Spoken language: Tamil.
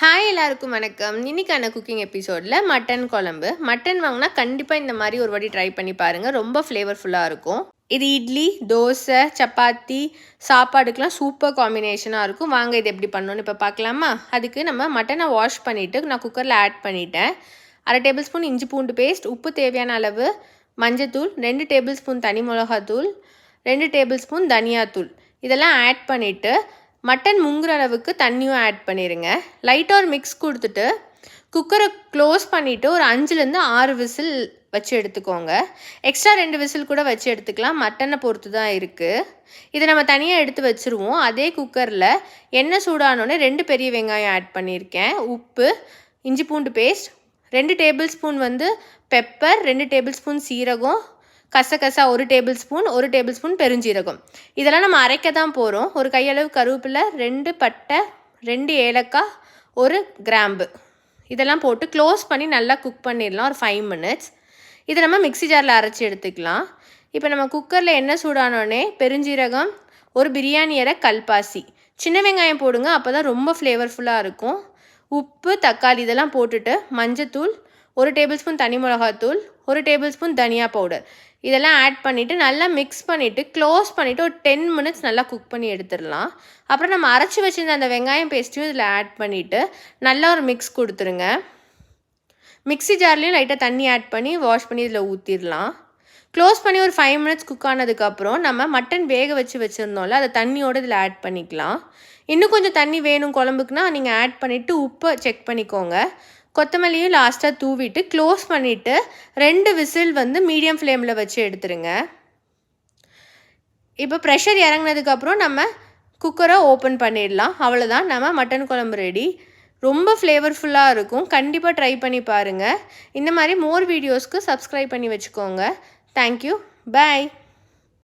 ஹாய் எல்லாருக்கும் வணக்கம். இன்னைக்கான குக்கிங் எபிசோடில் மட்டன் குழம்பு. மட்டன் வாங்கினா கண்டிப்பாக இந்த மாதிரி ஒரு வாட்டி ட்ரை பண்ணி பாருங்கள் ரொம்ப ஃப்ளேவர்ஃபுல்லாக இருக்கும். இது இட்லி தோசை சப்பாத்தி சாப்பாடுக்கெலாம் சூப்பர் காம்பினேஷனாக இருக்கும். வாங்க இது எப்படி பண்ணணும்னு இப்போ பார்க்கலாமா? அதுக்கு நம்ம மட்டனை வாஷ் பண்ணிவிட்டு நான் குக்கரில் ஆட் பண்ணிட்டேன். அரை டேபிள் ஸ்பூன் இஞ்சி பூண்டு பேஸ்ட் உப்பு தேவையான அளவு மஞ்சத்தூள் ரெண்டு டேபிள் ஸ்பூன் தனி மிளகாத்தூள் ரெண்டு டேபிள் ஸ்பூன் தனியாத்தூள். இதெல்லாம் ஆட் பண்ணிவிட்டு மட்டன் முங்குற அளவுக்கு தண்ணியும் ஆட் பண்ணிடுங்க லைட்டாக ஒரு மிக்ஸ் கொடுத்துட்டு குக்கரை க்ளோஸ் பண்ணிவிட்டு ஒரு அஞ்சுலேருந்து ஆறு விசில் வச்சு எடுத்துக்கோங்க. எக்ஸ்ட்ரா ரெண்டு விசில் கூட வச்சு எடுத்துக்கலாம். மட்டனை பொறுத்து தான் இருக்குது இதை நம்ம தனியாக எடுத்து வச்சுருவோம். அதே குக்கரில் எண்ணெய் சூடானோடனே ரெண்டு பெரிய வெங்காயம் ஆட் பண்ணியிருக்கேன் உப்பு இஞ்சி பூண்டு பேஸ்ட் ரெண்டு டேபிள் ஸ்பூன் வந்து பெப்பர் ரெண்டு டேபிள் ஸ்பூன் சீரகம் கசகசா ஒரு டேபிள் ஸ்பூன் ஒரு டேபிள் ஸ்பூன் பெருஞ்சீரகம். இதெல்லாம் நம்ம அரைக்க தான் போகிறோம் ஒரு கையளவு கருவேப்பிலை ரெண்டு பட்டை ரெண்டு ஏலக்காய் ஒரு கிராம்பு. இதெல்லாம் போட்டு க்ளோஸ் பண்ணி நல்லா குக் பண்ணிடலாம். ஒரு ஃபைவ் மினிட்ஸ் இதை நம்ம மிக்ஸி ஜாரில் அரைச்சி எடுத்துக்கலாம். இப்போ நம்ம குக்கரில் என்ன சூடானோடனே பெருஞ்சீரகம் ஒரு பிரியாணி இலை கல்பாசி. சின்ன வெங்காயம் போடுங்க அப்போ தான் ரொம்ப ஃப்ளேவர்ஃபுல்லாக இருக்கும். உப்பு தக்காளி இதெல்லாம் போட்டுட்டு மஞ்சத்தூள் ஒரு டேபிள் ஸ்பூன் தனி மிளகாத்தூள் ஒரு டேபிள் ஸ்பூன் தனியா பவுடர். இதெல்லாம் ஆட் பண்ணிவிட்டு நல்லா மிக்ஸ் பண்ணிவிட்டு க்ளோஸ் பண்ணிவிட்டு ஒரு டென் மினிட்ஸ் நல்லா குக் பண்ணி எடுத்துடலாம். அப்புறம் நம்ம அரைச்சி வச்சுருந்த அந்த வெங்காயம் பேஸ்ட்டையும் இதில் ஆட் பண்ணிவிட்டு நல்லா ஒரு மிக்ஸ் கொடுத்துருங்க. மிக்ஸி ஜார்லேயும் லைட்டாக தண்ணி ஆட் பண்ணி வாஷ் பண்ணி இதில் ஊற்றிடலாம் க்ளோஸ் பண்ணி ஒரு ஃபைவ் மினிட்ஸ் குக் ஆனதுக்கப்புறம் நம்ம மட்டன் வேக வச்சு வச்சுருந்தோம்ல அதை தண்ணியோடு இதில் ஆட் பண்ணிக்கலாம். இன்னும் கொஞ்சம் தண்ணி வேணும் குழம்புக்குனா நீங்கள் ஆட் பண்ணிவிட்டு உப்பை செக் பண்ணிக்கோங்க. கொத்தமல்லியும் லாஸ்ட்டாக தூவிட்டு க்ளோஸ் பண்ணிவிட்டு ரெண்டு விசில் வந்து மீடியம் ஃப்ளேமில் வச்சு எடுத்துருங்க. இப்போ ப்ரெஷர் இறங்கினதுக்கப்புறம் நம்ம குக்கரை ஓப்பன் பண்ணிடலாம். அவ்வளோதான் நம்ம மட்டன் குழம்பு ரெடி ரொம்ப ஃப்ளேவர்ஃபுல்லாக இருக்கும். கண்டிப்பாக ட்ரை பண்ணி பாருங்கள் இந்த மாதிரி மோர் வீடியோஸ்க்கு சப்ஸ்கிரைப் பண்ணி வச்சுக்கோங்க. Thank you bye